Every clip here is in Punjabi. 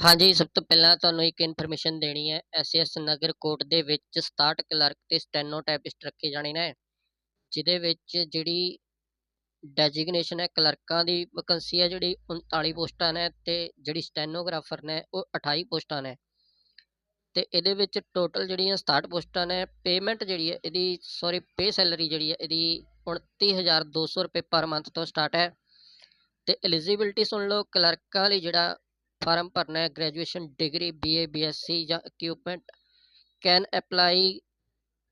ਹਾਂਜੀ, ਸਭ ਤੋਂ ਪਹਿਲਾਂ ਤੁਹਾਨੂੰ ਇੱਕ ਇਨਫੋਰਮੇਸ਼ਨ ਦੇਣੀ ਹੈ ਐਸਐਸ ਨਗਰ ਕੋਟ ਦੇ ਵਿੱਚ 67 ਕਲਰਕ ਤੇ ਸਟੈਨੋਟਾਈਪਿਸਟ ਰੱਖੇ ਜਾਣੇ ਨੇ, ਜਿਹਦੇ ਵਿੱਚ ਜਿਹੜੀ ਡੈਜਿਗਨੇਸ਼ਨ ਹੈ, ਕਲਰਕਾਂ ਦੀ ਵੈਕੰਸੀ ਹੈ, ਜਿਹੜੀ 39 ਪੋਸਟਾਂ ਨੇ ਤੇ ਜਿਹੜੀ ਸਟੈਨੋਗ੍ਰਾਫਰ ਨੇ, ਉਹ 28 ਪੋਸਟਾਂ ਨੇ ਤੇ ਇਹਦੇ ਵਿੱਚ ਟੋਟਲ ਜਿਹੜੀਆਂ 67 ਪੋਸਟਾਂ ਨੇ, ਪੇਮੈਂਟ ਜਿਹੜੀ ਹੈ, ਇਹਦੀ, ਸੌਰੀ, ਪੇ ਸੈਲਰੀ ਜਿਹੜੀ ਹੈ, ਇਹਦੀ 29200 ਰੁਪਏ ਪਰ ਮੰਥ ਤੋਂ ਸਟਾਰਟ ਹੈ ਤੇ ਐਲੀਜੀਬਿਲਟੀ ਸੁਣ ਲਓ, ਕਲਰਕਾਂ ਲਈ ਜਿਹੜਾ ਫਾਰਮ ਭਰਨਾ ਹੈ ਗ੍ਰੈਜੂਏਸ਼ਨ ਡਿਗਰੀ ਬੀਏ ਬੀਐਸਸੀ ਜਾਂ ਇਕਵਿਪਮੈਂਟ ਕੈਨ ਅਪਲਾਈ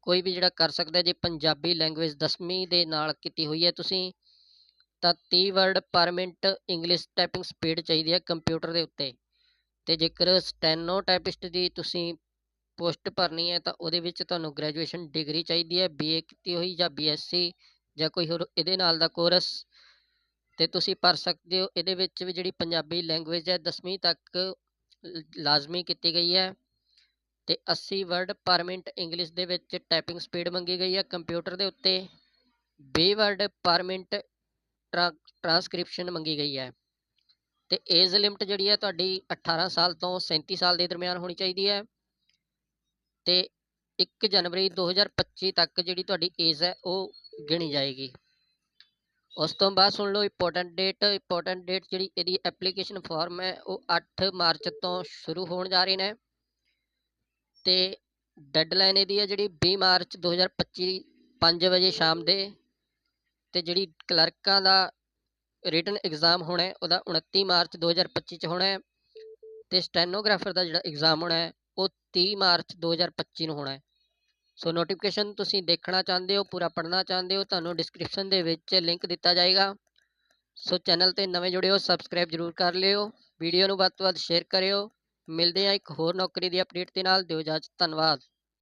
ਕੋਈ ਵੀ ਜਿਹੜਾ ਕਰ ਸਕਦਾ ਜੇ ਪੰਜਾਬੀ ਲੈਂਗੁਏਜ 10ਵੀਂ ਦੇ ਨਾਲ ਕੀਤੀ ਹੋਈ ਹੈ ਤੁਸੀਂ, ਤਾਂ 30 ਵਰਡ ਪਰ ਮਿੰਟ ਇੰਗਲਿਸ਼ ਟਾਈਪਿੰਗ ਸਪੀਡ ਚਾਹੀਦੀ ਹੈ ਕੰਪਿਊਟਰ ਦੇ ਉੱਤੇ। ਤੇ ਜੇਕਰ ਸਟੈਨੋ ਟਾਈਪਿਸਟ ਦੀ ਤੁਸੀਂ ਪੋਸਟ ਭਰਨੀ ਹੈ, ਤਾਂ ਉਹਦੇ ਵਿੱਚ ਤੁਹਾਨੂੰ ਗ੍ਰੈਜੂਏਸ਼ਨ ਡਿਗਰੀ ਚਾਹੀਦੀ ਹੈ ਬੀਏ ਕੀਤੀ ਹੋਈ ਜਾਂ ਬੀਐਸਸੀ ਜਾਂ ਕੋਈ ਹੋਰ, ਇਹਦੇ ਨਾਲ ਦਾ ਕੋਰਸ ਤੇ ਤੁਸੀਂ ਭਰ ਸਕਦੇ ਹੋ, ਇਹਦੇ ਵਿੱਚ ਵੀ ਜਿਹੜੀ ਪੰਜਾਬੀ ਲੈਂਗੁਏਜ ਹੈ 10ਵੀਂ ਤੱਕ ਲਾਜ਼ਮੀ ਕੀਤੀ ਗਈ ਹੈ। ਤੇ 80 ਵਰਡ ਪਰ ਮਿੰਟ ਇੰਗਲਿਸ਼ ਦੇ ਵਿੱਚ ਟਾਈਪਿੰਗ ਸਪੀਡ ਮੰਗੀ ਗਈ ਹੈ ਕੰਪਿਊਟਰ ਦੇ ਉੱਤੇ। 20 ਵਰਡ ਪਰ ਮਿੰਟ ਟ੍ਰਾਂਸਕ੍ਰਿਪਸ਼ਨ ਮੰਗੀ ਗਈ ਹੈ। ਤੇ ਏਜ ਲਿਮਟ ਜਿਹੜੀ ਹੈ ਤੁਹਾਡੀ 18 ਸਾਲ ਤੋਂ 37 ਸਾਲ ਦੇ ਦਰਮਿਆਨ ਹੋਣੀ ਚਾਹੀਦੀ ਹੈ। ਤੇ 1 ਜਨਵਰੀ 2025 ਤੱਕ ਜਿਹੜੀ ਤੁਹਾਡੀ ਏਜ ਹੈ, ਉਹ ਗਿਣੀ ਜਾਏਗੀ। ਉਸ ਤੋਂ ਬਾਅਦ ਸੁਣ ਲਓ ਇੰਪੋਰਟੈਂਟ ਡੇਟ ਇੰਪੋਰਟੈਂਟ ਡੇਟ ਜਿਹੜੀ ਇਹਦੀ ਐਪਲੀਕੇਸ਼ਨ ਫਾਰਮ ਹੈ, ਉਹ 8 ਮਾਰਚ ਤੋਂ ਸ਼ੁਰੂ ਹੋਣ ਜਾ ਰਹੇ ਨੇ ਤੇ ਡੈਡਲਾਈਨ ਇਹਦੀ ਹੈ ਜਿਹੜੀ 20 ਮਾਰਚ 2025 5 ਵਜੇ ਸ਼ਾਮ ਦੇ ਤੇ ਜਿਹੜੀ ਕਲਰਕਾਂ ਦਾ ਰਿਟਨ ਐਗਜ਼ਾਮ ਹੋਣਾ ਹੈ, ਉਹਦਾ 29 ਮਾਰਚ 2025 ਚ ਹੋਣਾ ਹੈ ਤੇ ਸਟੈਨੋਗ੍ਰਾਫਰ ਦਾ ਜਿਹੜਾ ਐਗਜ਼ਾਮ ਹੋਣਾ ਹੈ, ਉਹ 30 ਮਾਰਚ 2025 ਨੂੰ ਹੋਣਾ ਹੈ। ਸੋ ਨੋਟੀਫਿਕੇਸ਼ਨ ਤੁਸੀਂ ਦੇਖਣਾ ਚਾਹੁੰਦੇ ਹੋ, ਪੂਰਾ ਪੜ੍ਹਨਾ ਚਾਹੁੰਦੇ ਹੋ, ਤੁਹਾਨੂੰ ਡਿਸਕ੍ਰਿਪਸ਼ਨ ਦੇ ਵਿੱਚ ਲਿੰਕ ਦਿੱਤਾ ਜਾਏਗਾ। ਸੋ ਚੈਨਲ ਤੇ ਨਵੇਂ ਜੁੜੇ ਹੋ ਸਬਸਕ੍ਰਾਈਬ ਜਰੂਰ ਕਰ ਲਿਓ। ਵੀਡੀਓ ਨੂੰ ਵੱਧ ਤੋਂ ਵੱਧ ਸ਼ੇਅਰ ਕਰਿਓ। ਮਿਲਦੇ ਹਾਂ ਇੱਕ ਹੋਰ ਨੌਕਰੀ ਦੀ ਅਪਡੇਟ ਦੇ ਨਾਲ। ਦਿਓ ਇਜਾਜ਼ਤ, ਧੰਨਵਾਦ।